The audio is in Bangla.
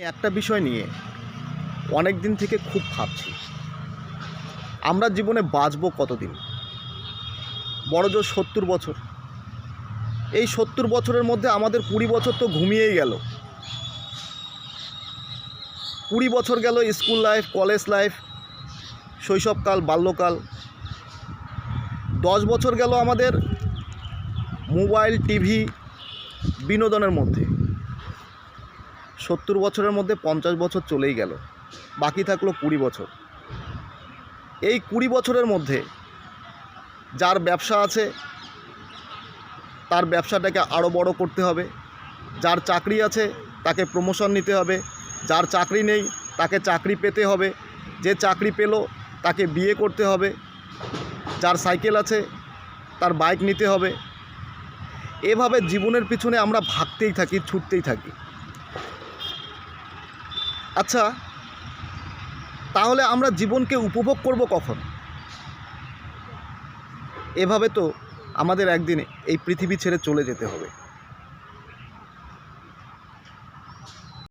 একটা বিষয় নিয়ে অনেক দিন থেকে খুব ভাবছি। আমরা জীবনে বাঁচবো কতদিন? বড় জোর সত্তর বছর। এই সত্তর বছরের মধ্যে আমাদের কুড়ি বছর তো ঘুমিয়েই গেল। কুড়ি বছর গেল স্কুল লাইফ, কলেজ লাইফ, শৈশবকাল, বাল্যকাল। দশ বছর গেল আমাদের মোবাইল, টিভি বিনোদনের মধ্যে। সত্তর বছরের মধ্যে পঞ্চাশ বছর চলেই গেল। বাকি থাকল কুড়ি বছর। এই কুড়ি বছরের মধ্যে যার ব্যবসা আছে, তার ব্যবসাটাকে আরও বড় করতে হবে। যার চাকরি আছে, তাকে প্রমোশন নিতে হবে। যার চাকরি নেই, তাকে চাকরি পেতে হবে। যে চাকরি পেল, তাকে বিয়ে করতে হবে। যার সাইকেল আছে, তার বাইক নিতে হবে। এভাবে জীবনের পিছনে আমরা ভাগতেই থাকি, ছুটতেই থাকি। আচ্ছা তাহলে আমরা জীবনকে উপভোগ করব কখন? এভাবে তো আমাদের একদিন এই পৃথিবী ছেড়ে চলে যেতে হবে।